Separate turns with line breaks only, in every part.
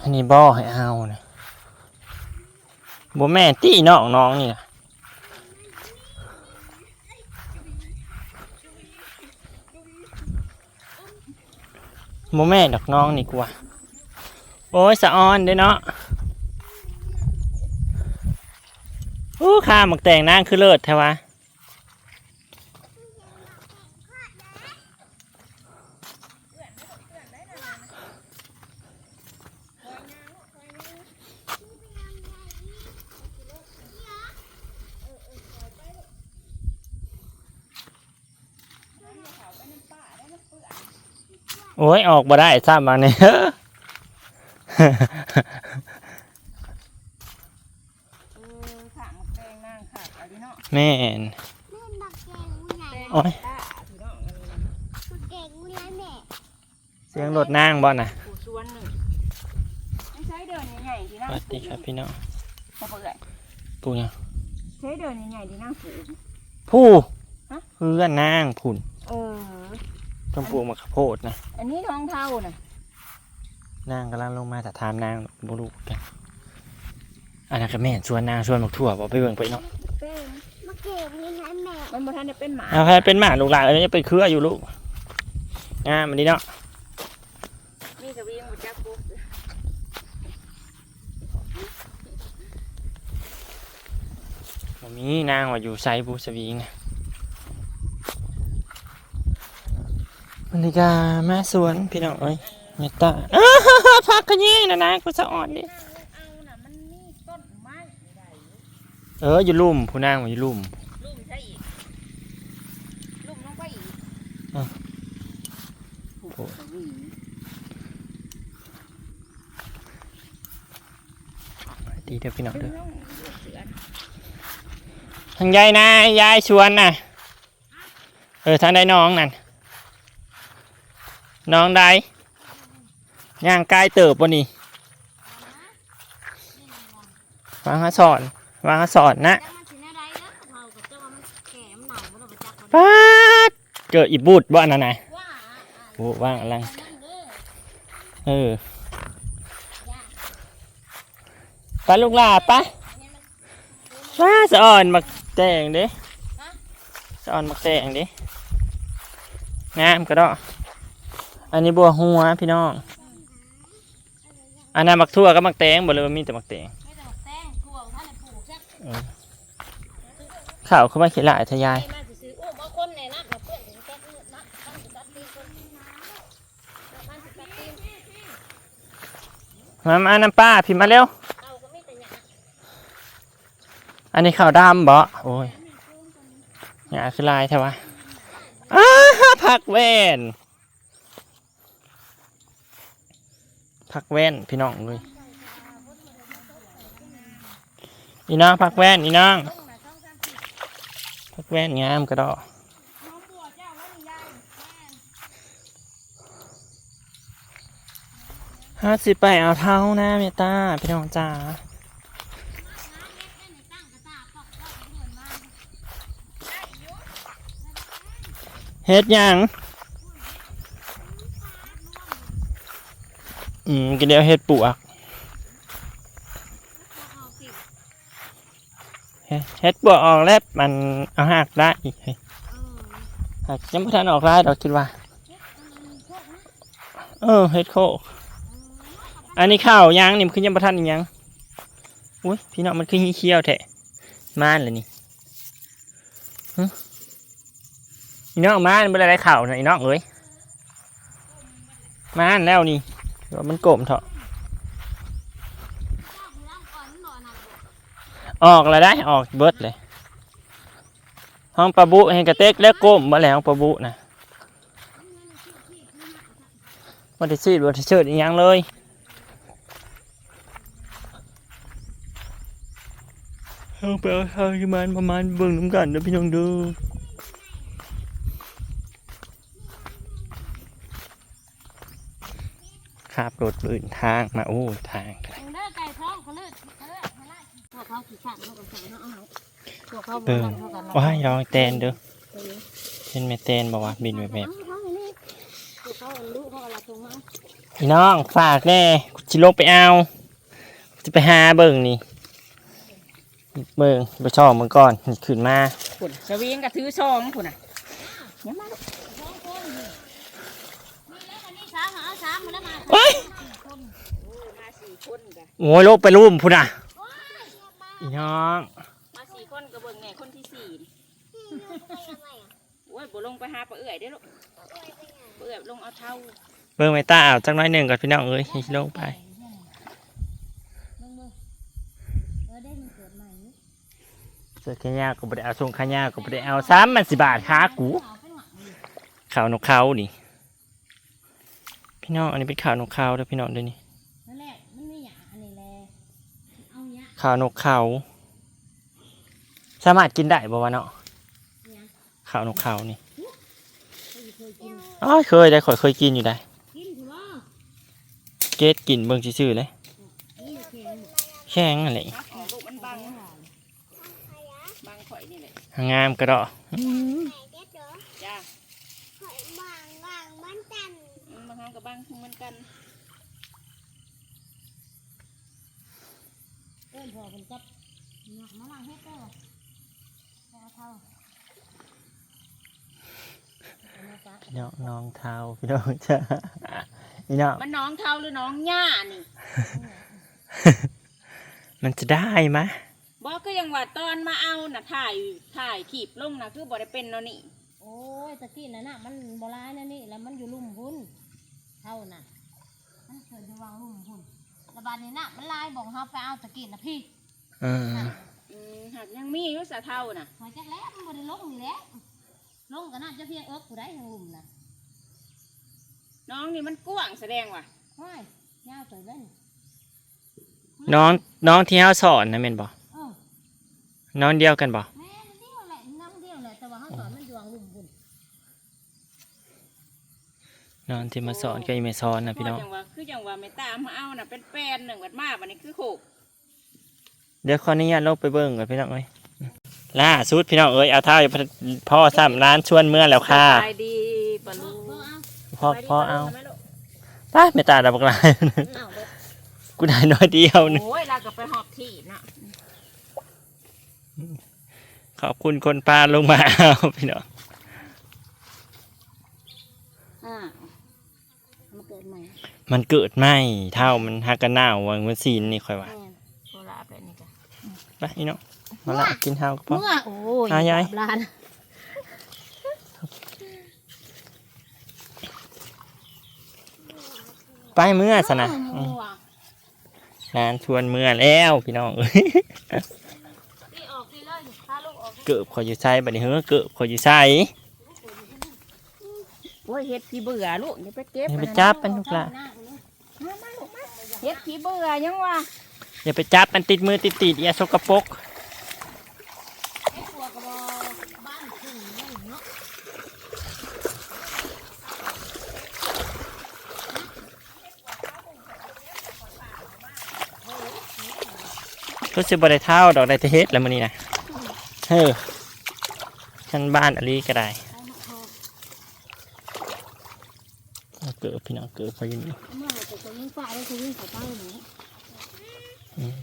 อันนี้บ่อให้เอานะบ่แม่ตีน้องน้องนี่นะบ่แม่ดอกน้องนี่กว่า โอ้ยสะออนเด้เนาะโอ้ข้าหมักแต่งนางคือเลิศแท้วะ โอ้ย ออกมาได้ทราบมาเนี่ย
เออขางแดงนางขาดอะไรเนาะ
แม่น
แม่บักแกงกูใหญ่
แดง
โอ้ย
ตาพี่น้องอันนี้
บักแกงกูใหญ่แม่
เสียงรถนางบ่น่ะ
ผู้ชวนหนึ่งไม่ใช่เดินใหญ่ๆที่
ส
นั่ง
วัสดีครับพี่น้อง
จะเปิด
ปูเนี่ย
ใช้เดินใหญ่ๆที่นั่งฝูง
ผู้
ฮะ
เพื่อนนางผุ่น
เออ
ต้องปลูกมะขามโพดนะ
อันนี้ท้องเท่าน่ะ
นางกำลังลงมาแต่ถามนางบ่รู้กันอันนั้นก็แม่นชวนนางชวนหมกถั่วบอกไปเบิ่งไปเนาะ
เป็น
บักแกงกูใหญ่แม่
มันบ่ทันได้เป็นหมา
เอาใครเป็นหมาลูกหลานเอ้ยยังเป็นเครืออยู่ลูกงามมันดีเนาะ
นี่จะวิ่งมาจับปุ๊บ
บ่มีนางว่าอยู่ไซบูสวีงนะ มันนี่กาแมาสวนพี่น้องเอ้ยเมตตาพักกันยี่นะนางกูสะอ่อนดิ
เอ
ออยู่ลุ่มผู้นางว่าอยู่ลุ่ม
ลุ่มใช่อีกลุ่มลงไปอีก
อะ
โอ้โหสวี
ดีเด้อพี่น้อง
เด้
อ
น้องเสือ
ทางยายนะยายชวนน่ะเออทางใดน้องนั่น น้องใดย่างกายเติบปะนี่วางหาสอนวางหาสอนนะ
จักมันสิอะไรแล้วเผากับเจ้าว่ามันแก่มันหนาวมันเอ
อีบูดบ่นั่นน่ะ
ว่า
โอ้ว่างอลัง
นั่นเอ
อไปลูกลาไปว้าสะอ่อนมักแตงด้สะอ่อนมักแตงด้งามก็ดอ อันนี้บัวหัวพี่น้อง อันนั้นมักทั่วก็มักแตงบ่เลยว่ามีแต่มักแตง
ไม่แต่บักแตงข่านได้ปลูกจัก
ข้าวเขามาเขียนหลายทยาย
มาสิซื้อโอ้บางคนเนี่ยนะกับเพื่อนถึงแก๊กนี่นะมันสิตัดตีนคนนี้นะมันสิตัดตีน
มาน้ำป้าพิมมาเร็ว
อั
นนี้ข้าวดำบ่โอ้ยหยาคือลายใช่ปะอ้าผักแว่น ผักแว่นพี่น้องเลยอีน้องผักแว่นอีน้องผักแว่นงามกระดอห้าสิบไปเอาเท้านะเมตตาพี่น้องจ้าเฮ็ดยัง อืมก็เดี๋ยวเฮ็ดปวกเฮ็ดปวกออกแล้วมันเอาหักได้อีกหักยังไม่ทันออกได้ดอกคิดว่า เออเฮ็ดโคกอันนี้ข้าวยังนี่มันคือยังไม่ทันยังอุ้ยพี่น้องมันคือเขี้ยวแท้ม่านเลยนี่อีน้องมาเป็นอะไรข่าวนะอีน้องเอ้ยมานแล้วนี่ เดี๋ยวมันโกมเถอะออกแล้วได้ออกเบิดเลย ห้องปลาบุเห็นกระเต็กแล้วก้มมาแล้วปลาบุนะวันที่ซีดวันที่เชิดอีกอย่างเลยเอาไปเอาทางที่มันประมาณเบิ่งน้ำกันเด้อพี่น้องดู ขับรถลื่นทางมาโอ้ทางไกล
เด้อไก่ท้องเขาเลิศเขาเลิศเขาเลิศพวกเขาขี้ขาดเขาก็ใส่เนาะเอาเนาะพวกเขาบ่
เออ
นั่นเขากัน
ว้ายยองแตนเด้อเห็นแม่แตนบอกว่าบินไปแบบ
เอาเขาอย่างนี้พวกเขาเขาลูกเขากระทงมา
พี่น้องฝากแน่กูจิลงไปเอาจะไปหาเบิ่งนี่เบิ่งไปชอบมึงก่อนนี่ขึ้นมา
พุ่นสวิงก็ถือซองพุ่นน่ะเนี่ยมาลูก
โอ้ย
โอ้มาสี่คนกะ
โอ้ยโลกไปรุ่มพุ่นอะพี่น้อง
มาสี่คนก็เบิ่งแน่คนที่สี่นี่โอ้ยบ่ลงไปหาปลาเอื่อยได้อลูกปลาเอื่อยลงเอาเท้า
เบิ่งไม่ตาเอาจักหน้อยหนึ่งก่อนพี่น้องเอ้ยให้ลงไป
มึงมึงเออได้มันเกิดใหม่
เสื้อแขนยาวก็บ่ได้เอาทรงขายาวก็บ่ได้เอาซ้ำมันสิบาทขากู
เอาไปหวังดิ
ขาวนกเขานี่ พี่น้องอันนี้เป็นขาวนกเขาเด้อพี่น้องเด้อนี่
นั่นแหละมันไม่อยากอันนี้แหละเอาเนี้ย
ขาวนกเขาสามารถกินได้บ่วะเนาะ
เนี่ย
ขาวนกเขานี่
เคยกิน
อ๋อเคยได้ข่อยเคยกินอยู่ได้
กินถือว่า
เกตกินเบิ่งซื่อๆเลย
นี่เค็ม
แข็งอะไร
เอาของลูกมันบังบังข่อยนี่แหละ
งามกระเดาะ
จ้า
บางบางมันจัน
อืม บางครั้งก็บังเหมือนกัน
เอิ้นพอคนจับหนักมาลังเฮ็ดได้หรอเอาเท่าเอามาปะ
พี่น้องน้องเท้าพี่น้องจ้าพี่น้อง
มันน้องเท้าหรือน้องหญ้านี่
มันจะได้ไหมะ
บอกก็ยังว่าตอนมาเอาน่ะถ่ายถ่ายขีบลงน่ะคือบ่ได้เป็นเนาะนี่
โอ้ยตะกี้น่ะน่ะมันโบราณนะนี่แล้วมันอยู่ลุ่มพุ่น เท่าน่ะมันเคยจะวางลุ่มพุ่นระบาดนี้น่ะมันลายบอกเฮาไปเอาตะกี้น่ะพี่
อืม
อืมหากยังมีอยู่สะเท่าน่ะ
หอยจักแล้วมันบ่ได้ลงนี่แหละลงก็น่าจะเพียงเอิกผู้ใดทางลุ่มน่ะ
น้องนี่มันกว้างแสดงว่ะ
ห้อยยาวตัวเล่น
น้องน้องที่เฮาสอนนะแม่นบ่
เออ
น้องเดียวกันบ่
แม่นเดียวแหละน้ำเดียวแหละแต่ว่าเฮาสอนมันอยู่วางลุ่มพุ่น
น้องที่มาสอนก็อีเมสอนนะพี่น้อง
ก็ยังว่าคือยังว่าไม่ตามมาเอาน่ะเป็นแปลนหนึ่งวัดมาวันนี้คือโขก
เดี๋ยวขออนุญาตลงไปเบิ่งก่อนพี่น้องเอ้ยล่าสุดพี่น้องเอ้ยเอาเท้าอยู่พ่อซ้ำร้านชวนเมื่อแล้วค่ะ
ไปดีบอลลู
พ่อเอา
พ่อพ่อเอา
ไปดีปะลูก
ป้าไม่ตาดับกลาย
เอาเด้อ
กูได้น้อยเดียวนึง
โอ้ยเราก็ไปหอบที่น่ะ
ขอบคุณคนพาลงมาเอาพี่น้อง
อ่ามันเกิดให ม่
มันเกิดไหมเท่ามันฮักกันหนาววังมันซีนนี่ค่อยว่า
แม่น
โซลาแบบนี้กัน
ไปพี่น้องมาละกินเท้าก็พอ
เมื่อโอ้ย
อะยาย
ลาน
ไปเมื่อสนะอืมร้านชวนเมื่อแล้วพี่น้องเอ้ย
นี่ออกนี่เลยพาลูกออก
เกิบขอยอยู่ใส่บัดนี้เฮ้อเกิบขอยอยู่ใส่
โอ้ยเฮ็ดขี้เบื่อลูกอย่าไปเก็บ
อย่าไปจับมันลูกละ
เฮ็
ดขี้เบื่อยังวะ
อย่าไปจับมันติดมือติดตีดอย่าสกปรก
ระบอกบ้านขึ้นเลยเนาะ
ก็สิเท่าดอกได้แต่เฮ็ดแล้วมื้อนี้นะเฮ้อชั้นบ้านอะไรก็ได้เกิบพี่น้องเกิบเขายู่นี่
เมื่อไหร่จะจะยิ่งฝ่าได้จะยิ่งเขาไปหนู
อืม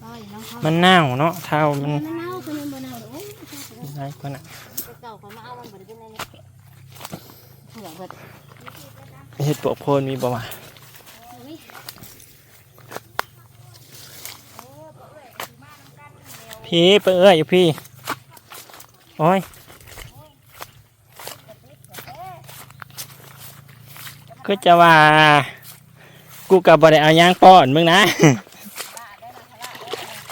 ไปน้องเขา
มันเน่าเนาะเท่ามัน
มันเน่าคือมันบ่เน่าโอ้ย
อะไรกว่าน่ะ
เก่าเขามาเอามันบ่ได้เป็นอะไรเผื่อเบิด
เฮ็ดปวกโพนมีบ่มา
นี่
พี่เปื่อยอยู่พี่ โอ้ยก็จะว่า กูกับ่ได้เอายางป้อนมึงนะ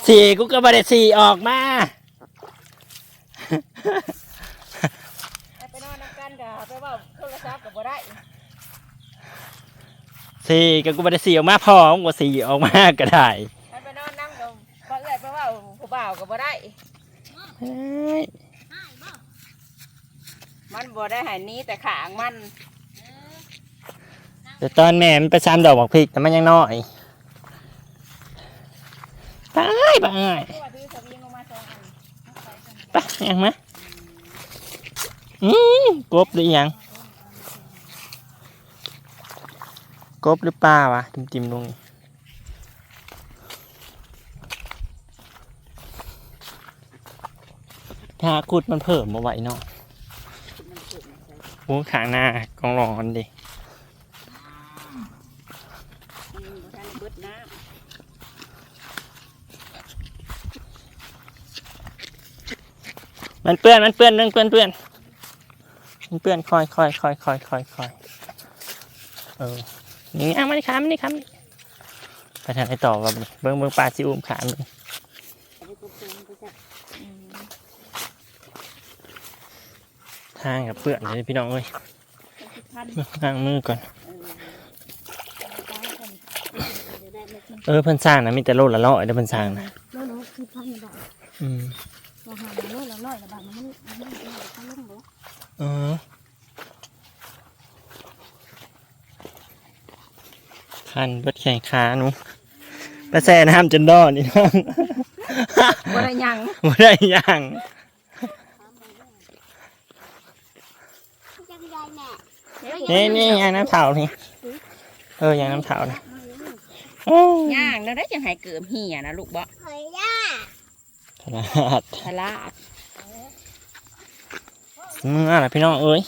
สี่กูก็บ่ได้สี่ออกมา
ไปนอนน้ำกันกับไปเว่าโทรศัพท์กับบ่ได้
สี่ก็กูบ่ได้สี่ออกมาพอมึงก็สี่ออกมาก็ได้
ไปนอนนั่งกับบ่เอื้อยไปว่าผู้บ่าวกับบ่ได้มันบ่ได้หายนี้แต่ขางมัน
เดี๋ยวตอนแม่มันไปซ้ำดอกบอกพริกแต่มันยังน้อยตายบ้าย
เพราะว่าถือสวิงลงมาสองอัน
ไปยังมะอืมกบหรือยัง กบหรือปลาวะติมๆลงนี่ถ้าขุดมันเพิ่มมาไหวเนาะ
คุณมันเกิดมาใส่
โอ้ขางหน้ากองรอนดิ
อืมบ่ทันเบิดน้
มันเปื้อนมันเปื้อนเรื่องเปื้อนเปื้อนมันเปื้อนคอยคอยคอยคอยคอยคอยเออนี่อะมันขามันนี่ขามันนี่ไปทางไหนต่อกับเบิ้งเบิ้งปลาซิอุ้มขามันำ
เอาไปกบเต็มไปจ้ะอืม
ทางกับเปื้อนเลยพี่น้องเอ้ย
พัน
ล้างมือก่อน
เออตายคนจะได้ไม่ทิ้ง
เออเพิ่นสร้างนะมีแต่โลละร้อยเด้อเพิ่นสร้างนะ
โลโลคือพันบาท
อืม
เราหาโลละร้อยละบาทมันมันมันมันลงบ่
เออคันเบิดแข่งขาหนูไปแซ่น้ำจนดอนนี่น้อง
บ่ได้หยัง
บ่ได้หย่าง
จังได้แม่
นี่นี่ยางน้ำเถานี่เออยางน้ำเถานะโอ้
ย่างแล้วได้จังให้เกิมเหี่ยนะลูกบ่
เฮ้ยย่า
ขนาด
ทลาด
เมื่อไหร่พี่น้องเอ้ย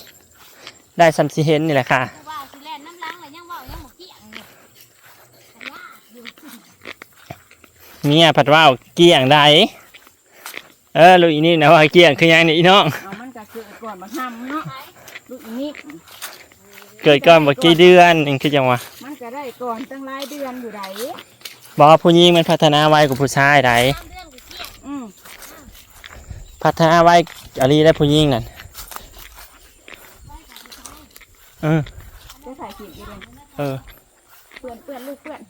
ได้ซัมซีเฮนนี่แหละค่ะ
ว่าสิแล่นน้ำล้างเลยยังว่ายังหมกเกี้ยงอยู่ย่าอยู่
เมียผัดว่าวเกี่ยงได้เออลูกอีนี่นะว่าเกี่ยงคือยังนี่อีน้อง
เอามันก็เกิดก่อนมาทำเนาะลูกอีนี่
เกิดก่อนบ่กี่เดือนนี่คือจังวะ
มันก็ได้ก่อนตั้งหลายเดือนอยู่ได
บอกว่าผู้หญิงมันพัฒนาไวกว่าผู้ชายได้ พัฒนาไวอะไรได้ผู้หญิงนั่นเออ
จะใส่ขีดอยู่เลย
เออ
เปื่อนเปื่อนลูกเปื่อน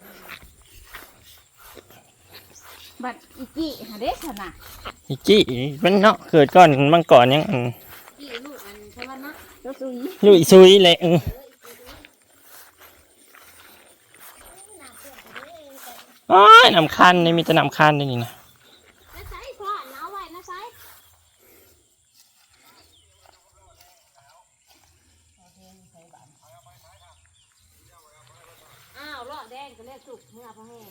บัดอีกี้หาเด็กขนาด
อีจี้มันเนาะเกิดก่อนมันก่อนยังอืม
พี่ลูกอันใช่ว่านะ
เจ้าซุย
ลุยซุยเลยเออโอ้ยนำคันนี่มีแต่นำคันนี่นี่นะ
นะไซพ่อเอาไว้นะไซอ้าวเลาะแดงก็เรียกสุกเมื่อพอแห้ง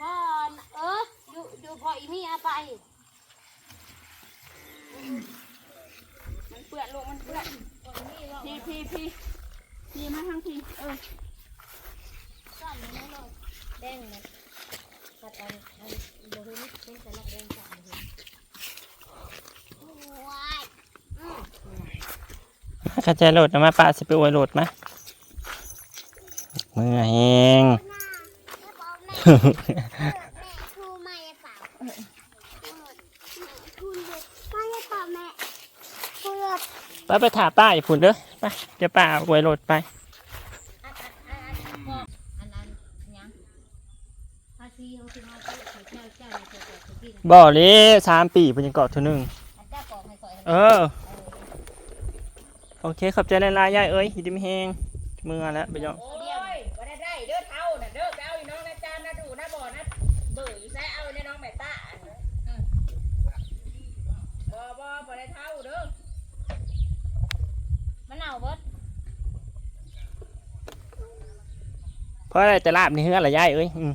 บอนเอออยู่อยู่พออีนี่เอาไป
มันเปื่อนลูกมันเปื่อน
พี่
พี่พี่พี่มาทางพี่เออ
ซ่อนอยู่ในโลกแดงเลยตัดอันอันเดี๋ยวนี้เป็นแต่ละแดงจับเลยว้ายอืม
เข้าใจโหลดนะมาป้าสิไปอวยโหลดมา เมื่อแหง
ครูมาจะเปล่าครูเด็กมาจะเปล่าแม่ครูเด็ก
ไปไปถาป้าอย่าพูดเด้อไปเดี๋ยวป้าอวยโหลดไป
บอกอันอันยังภาษีเขาคือมาเจ้าเจ้าเจ้าในเจ้าเจ้าที่
บ่เลยสามปีเป็นยังเกาะท่านึง
เจ้าบอกให้ก่อน
เออ โอเคขอบใจหลายยายเอ้ยหิดิมแหงมือแล้วไปยอง
โอ้ยบ่ได้ได้เด้อเท่าน่ะเด้อไปเอาอยู่น้องนะจานนะดูนะบ่อนะเบื่ออยู่ใส่เอาในน้องแม่ตาอันนั้นอืมบ่บ่บ่ได้เท่าเด้อ
มันเอาเบิด
เพราะอะไรแต่ลาบนี่เฮืออะไรย่ายเอ้ยอืม